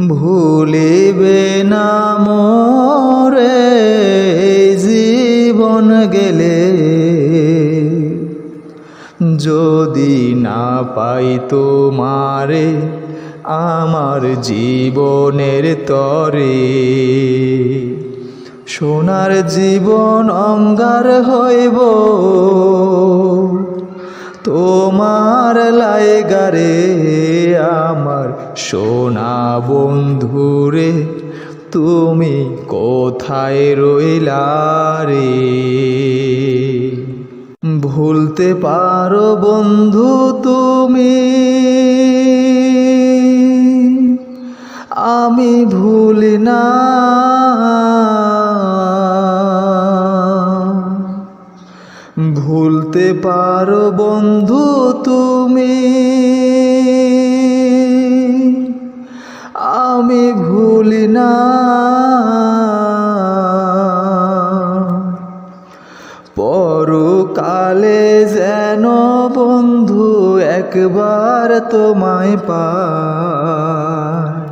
ভুলিবে না মোরে, জীবন গেলে। যদি না পাই তোমারে, আমার জীবনের তরে। সোনার জীবন অঙ্গার হইব, তোমার লাইগারে সোনা বন্ধুরে, তুমি কোথায় রইলা রে? ভুলতে পারো বন্ধু তুমি। আমি ভুলি না। ভুলতে পারো বন্ধু তুমি। যেন বন্ধু একবার তোমায় পায়।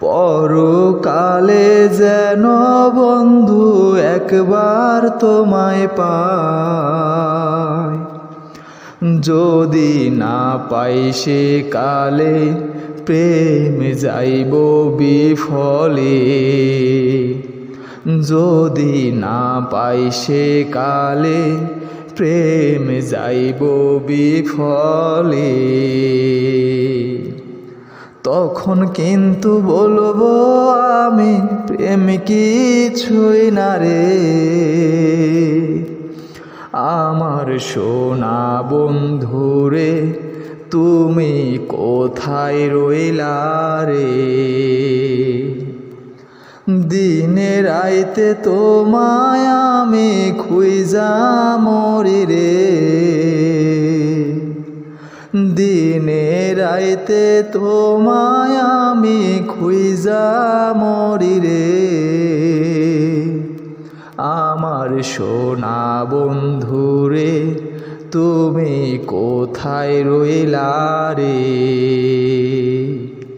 পরকালে যেন বন্ধু একবার তোমায় পায়। যদি না পাই সে কালে প্রেম যাইব বিফলে। যদি না পাই সে কালে, প্রেম যাইব বিফলে। তখন কিন্তু বলব আমি, প্রেম কিছুই না রে। আমার সোনা বন্ধুরে, তুমি কোথায় রইলা রে? দিনে রাইতে তোমায় আমি খুইজা মরি রে। দিনে রাইতে তোমায় আমি খুইজা মরি রে। আমার সোনা বন্ধুরে তুমি কোথায় রইলা রে?